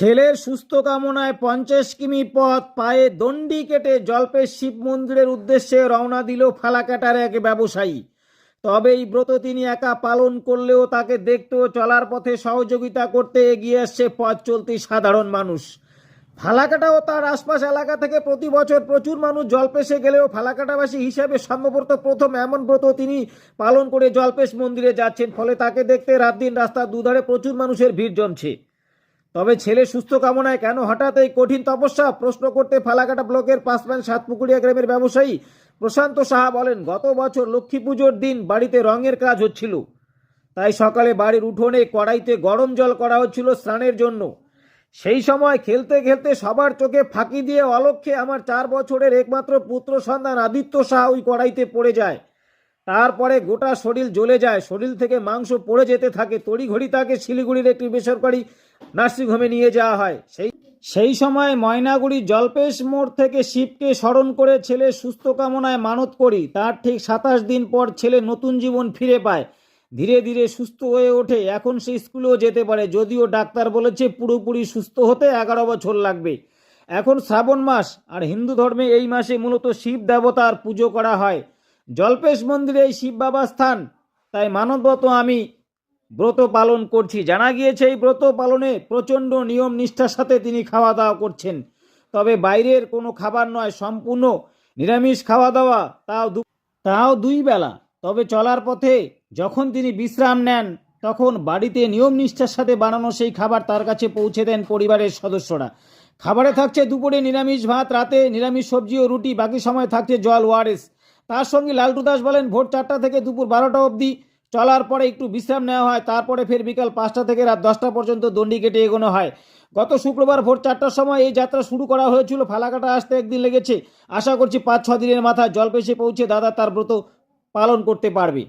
ছেলের সুস্থ কামনায় পঞ্চাশ কিমি পথ, পায়ে দণ্ডি কেটে জল্পের শিব মন্দিরের উদ্দেশ্যে রওনা দিল ফালাকাটার এক ব্যবসায়ী। তবে এই ব্রত তিনি একা পালন করলেও তাকে দেখতে ও চলার পথে সহযোগিতা করতে এগিয়ে আসছে পথ চলতি সাধারণ মানুষ। ফালাকাটা ও তার আশপাশ এলাকা থেকে প্রতি বছর প্রচুর মানুষ জলপেশে গেলেও ফালাকাটাবাসী হিসাবে সম্ভবত প্রথম এমন ব্রত তিনি পালন করে জলপেশ মন্দিরে যাচ্ছেন। ফলে তাকে দেখতে রাত দিন রাস্তার দুধারে প্রচুর মানুষের ভিড় জমছে। তবে ছেলে সুস্থ কামনায় কেন হঠাৎ এই কঠিন তপস্যা? প্রশ্ন করতে ফালাকাটা ব্লকের পাঁচম্যান সাতপুকুরিয়া গ্রামের ব্যবসায়ী প্রশান্ত সাহা বলেন, গত বছর লক্ষ্মী পুজোর দিন বাড়িতে রঙের কাজ হচ্ছিল। তাই সকালে বাড়ির উঠোনে কড়াইতে গরম জল করা হচ্ছিল স্নানের জন্য। সেই সময় খেলতে খেলতে সবার চোখে ফাঁকি দিয়ে অলক্ষ্যে আমার চার বছরের একমাত্র পুত্র সন্তান আদিত্য সাহা ওই কড়াইতে পড়ে যায়। তারপরে গোটা শরীর জ্বলে যায়, শরীর থেকে মাংস পড়ে যেতে থাকে। তড়িঘড়ি তাকে শিলিগুড়ির একটি বেসরকারি নার্সিংহোমে নিয়ে যাওয়া হয়। সেই সেই সময় ময়নাগুড়ি জলপেশ মোড় থেকে শিবকে স্মরণ করে ছেলে সুস্থ কামনায় মানত করি। তার ঠিক সাতাশ দিন পর ছেলে নতুন জীবন ফিরে পায়। ধীরে ধীরে সুস্থ হয়ে ওঠে। এখন সে স্কুলেও যেতে পারে। যদিও ডাক্তার বলেছে পুরোপুরি সুস্থ হতে এগারো বছর লাগবে। এখন শ্রাবণ মাস, আর হিন্দু ধর্মে এই মাসে মূলত শিব দেবতার পুজো করা হয়। জলপেশ মন্দিরে এই শিব বাবা স্থান। তাই মানবত আমি ব্রত পালন করছি। জানা গিয়েছে, এই ব্রত পালনে প্রচণ্ড নিয়ম নিষ্ঠার সাথে তিনি খাওয়া দাওয়া করছেন। তবে বাইরের কোনো খাবার নয়, সম্পূর্ণ নিরামিষ খাওয়া দাওয়া তাও তাও দুই বেলা। তবে চলার পথে যখন তিনি বিশ্রাম নেন, তখন বাড়িতে নিয়ম নিষ্ঠার সাথে বানানো সেই খাবার তার কাছে পৌঁছে দেন পরিবারের সদস্যরা। খাবারে থাকছে দুপুরে নিরামিষ ভাত, রাতে নিরামিষ সবজি ও রুটি, বাকি সময় থাকছে জল ওয়ারেস তার সঙ্গে লালটু দাস বলেন, ভোর চারটা থেকে দুপুর বারোটা অবধি চলার পরে একটু বিশ্রাম নেওয়া হয়, তারপরে ফের বিকাল পাঁচটা থেকে রাত দশটা পর্যন্ত দণ্ডি কেটে এগোনো হয়। গত শুক্রবার ভোর চারটার সময় এই যাত্রা শুরু করা হয়েছিল, ফালাকাটা আসতে একদিন লেগেছে। আশা করছি পাঁচ ছ দিনের মাথায় জলপেশে পৌঁছে দাদা তার ব্রত পালন করতে পারবে।